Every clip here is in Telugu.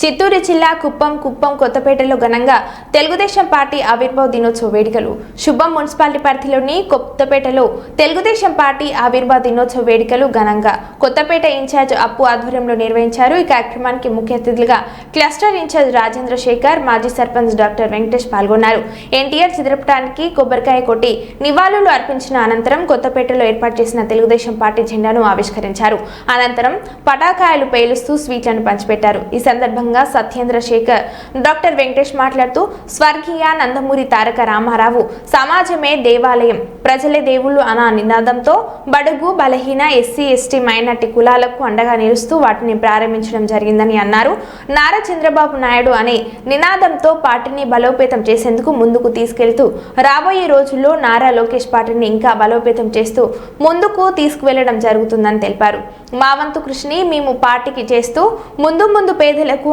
చిత్తూరు జిల్లా కుప్పం కుప్పం కొత్తపేటలో ఘనంగా తెలుగుదేశం పార్టీ ఆవిర్భావ దినోత్సవ వేడుకలు. శుభం మున్సిపాలిటీ పరిధిలోని కొత్తపేటలో తెలుగుదేశం పార్టీ ఆవిర్భావ దినోత్సవ వేడుకలు ఘనంగా కొత్తపేట ఇన్ఛార్జ్ అప్పు ఆధ్వర్యంలో నిర్వహించారు. ఈ కార్యక్రమానికి ముఖ్య అతిథులుగా క్లస్టర్ ఇన్ఛార్జ్ రాజేంద్ర శేఖర్ మాజీ సర్పంచ్ డాక్టర్ వెంకటేష్ పాల్గొన్నారు. ఎన్టీఆర్ చిత్రపటానికి కొబ్బరికాయ కొట్టి నివాళులు అర్పించిన అనంతరం కొత్తపేటలో ఏర్పాటు చేసిన తెలుగుదేశం పార్టీ జెండాను ఆవిష్కరించారు. అనంతరం పటాకాయలు పేలుస్తూ స్వీట్లను పంచిపెట్టారు. ఈ సందర్భంగా సత్యేంద్ర శేఖర్ డాక్టర్ వెంకటేష్ మాట్లాడుతూ స్వర్గీయ నందమూరి తారక రామారావు సమాజమే దేవాలయం. ప్రజలే దేవుళ్ళు అన్న నినాదంతో బడుగు బలహీన ఎస్సీ ఎస్టీ మైనార్టీ కులాలకు అండగా నిలుస్తూ వాటిని ప్రారంభించడం జరిగిందని అన్నారు. నారా చంద్రబాబు నాయుడు అనే నినాదంతో పార్టీని బలోపేతం చేసేందుకు ముందుకు తీసుకెళ్తూ రాబోయే రోజుల్లో నారా లోకేష్ పార్టీని ఇంకా బలోపేతం చేస్తూ ముందుకు తీసుకువెళ్ళడం జరుగుతుందని తెలిపారు. మా వంతు కృషిని మేము పార్టీకి చేస్తూ ముందు ముందు పేదలకు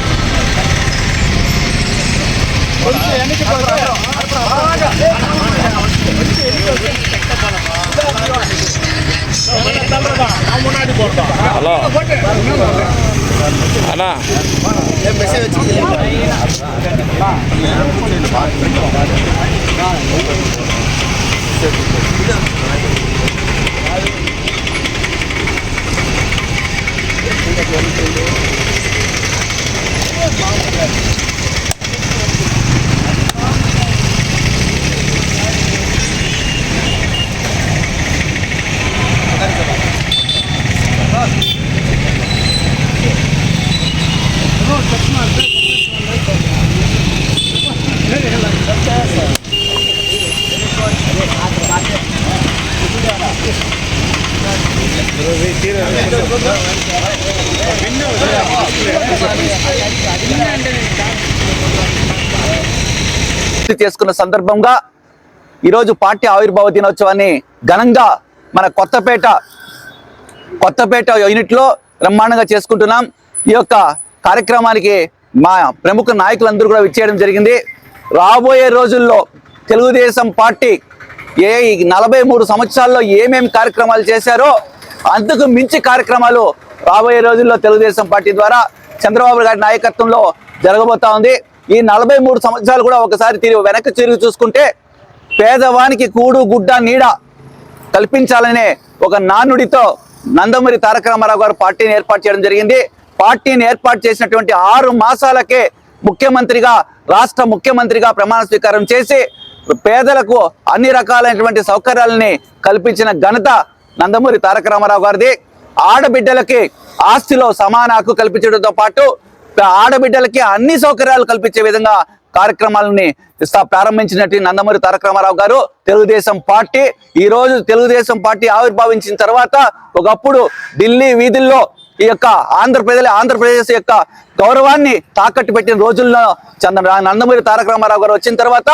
முன்னாடி போட்டோம். ஹலோ. அண்ணா. மெசேஜ் வச்சுக்கிறீங்களா చేసుకున్న సందర్భంగా ఈరోజు పార్టీ ఆవిర్భావ దినోత్సవాన్ని ఘనంగా మన కొత్తపేట కొత్తపేట యూనిట్లో బ్రహ్మాండంగా చేసుకుంటున్నాం. ఈ యొక్క కార్యక్రమానికి మా ప్రముఖ నాయకులందరూ కూడా విచ్చేయడం జరిగింది. రాబోయే రోజుల్లో తెలుగుదేశం పార్టీ ఏ నలభై మూడు సంవత్సరాల్లో ఏమేమి కార్యక్రమాలు చేశారో అంతకు మించి కార్యక్రమాలు రాబోయే రోజుల్లో తెలుగుదేశం పార్టీ ద్వారా చంద్రబాబు గారి నాయకత్వంలో జరగబోతా ఉంది. ఈ నలభై మూడు సంవత్సరాలు కూడా ఒకసారి తిరిగి వెనక్కి తిరిగి చూసుకుంటే పేదవానికి కూడు గుడ్డ నీడ కల్పించాలనే ఒక నానుడితో నందమూరి తారక రామారావు గారు పార్టీని ఏర్పాటు చేయడం జరిగింది. పార్టీని ఏర్పాటు చేసినటువంటి ఆరు మాసాలకే ముఖ్యమంత్రిగా రాష్ట్ర ముఖ్యమంత్రిగా ప్రమాణ స్వీకారం చేసి పేదలకు అన్ని రకాలైనటువంటి సౌకర్యాలని కల్పించిన ఘనత నందమూరి తారక రామారావు గారిది. ఆడబిడ్డలకి ఆస్తిలో సమాన హక్కు కల్పించడంతో పాటు ఆడబిడ్డలకి అన్ని సౌకర్యాలు కల్పించే విధంగా కార్యక్రమాలని ప్రారంభించినట్టు నందమూరి తారక రామారావు గారు తెలుగుదేశం పార్టీ. ఈ రోజు తెలుగుదేశం పార్టీ ఆవిర్భావించిన తర్వాత ఒకప్పుడు ఢిల్లీ వీధుల్లో ఈ యొక్క ఆంధ్రప్రదేశ్ ఆంధ్రప్రదేశ్ యొక్క గౌరవాన్ని తాకట్టు పెట్టిన రోజుల్లో చంద్ర నందమూరి తారక రామారావు గారు వచ్చిన తర్వాత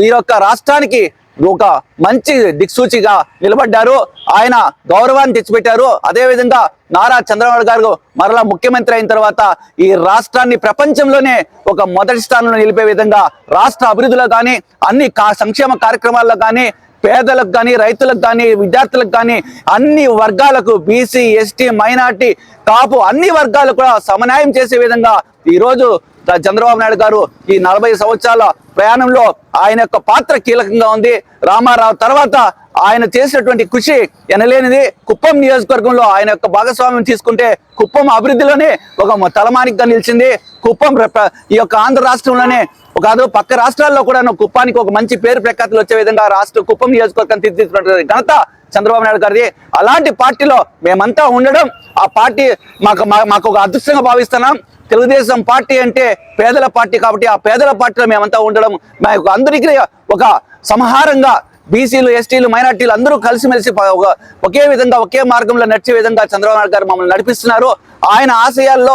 ఈ యొక్క రాష్ట్రానికి ఒక మంచి దిక్సూచిగా నిలబడ్డారు. ఆయన గౌరవాన్ని తెచ్చిపెట్టారు. అదేవిధంగా నారా చంద్రబాబు గారు మరలా ముఖ్యమంత్రి అయిన తర్వాత ఈ రాష్ట్రాన్ని ప్రపంచంలోనే ఒక మొదటి స్థానంలో నిలిపే విధంగా రాష్ట్ర అభివృద్ధిలో కానీ అన్ని కా సంక్షేమ కార్యక్రమాల్లో కానీ పేదలకు కానీ రైతులకు కానీ విద్యార్థులకు కానీ అన్ని వర్గాలకు బీసీ ఎస్టీ మైనార్టీ కాపు అన్ని వర్గాలు కూడా సమన్యాయం చేసే విధంగా ఈ రోజు చంద్రబాబు నాయుడు గారు ఈ నలభై సంవత్సరాల ప్రయాణంలో ఆయన యొక్క పాత్ర కీలకంగా ఉంది. రామారావు తర్వాత ఆయన చేసినటువంటి కృషి ఎనలేనిది. కుప్పం నియోజకవర్గంలో ఆయన యొక్క భాగస్వామ్యం తీసుకుంటే కుప్పం అభివృద్ధిలోనే ఒక తలమానికగా నిలిచింది. కుప్పం ఈ యొక్క ఆంధ్ర రాష్ట్రంలోనే ఒక అదో పక్క రాష్ట్రాల్లో కూడా కుప్పానికి ఒక మంచి పేరు ప్రఖ్యాతులు వచ్చే విధంగా రాష్ట్ర కుప్పం నియోజకవర్గం తీర్చిదిద్దినటువంటి ఘనత చంద్రబాబు నాయుడు గారిది. అలాంటి పార్టీలో మేమంతా ఉండడం ఆ పార్టీ మాకు మా- మాకు ఒక అదృష్టంగా భావిస్తున్నాం. తెలుగుదేశం పార్టీ అంటే పేదల పార్టీ కాబట్టి ఆ పేదల పార్టీలో మేమంతా ఉండడం మాకు అందరికీ ఒక సంహారంగా బీసీలు ఎస్టీలు మైనార్టీలు అందరూ కలిసిమెలిసి ఒక విధంగా ఒకే మార్గంలో నడిచే విధంగా చంద్రబాబు నాయుడు గారు మమ్మల్ని నడిపిస్తున్నారు. ఆయన ఆశయాల్లో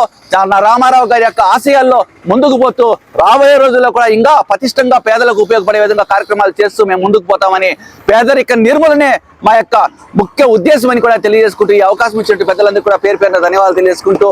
నా రామారావు గారి యొక్క ఆశయాల్లో ముందుకు పోతూ రాబోయే రోజుల్లో కూడా ఇంకా పటిష్టంగా పేదలకు ఉపయోగపడే విధంగా కార్యక్రమాలు చేస్తూ మేము ముందుకు పోతామని పేదరిక నిర్మూలనే మా యొక్క ముఖ్య ఉద్దేశం అని కూడా తెలియజేసుకుంటూ ఈ అవకాశం ఇచ్చినట్టు పెద్దలందరూ కూడా పేరు పేరున ధన్యవాదాలు తెలియజేసుకుంటూ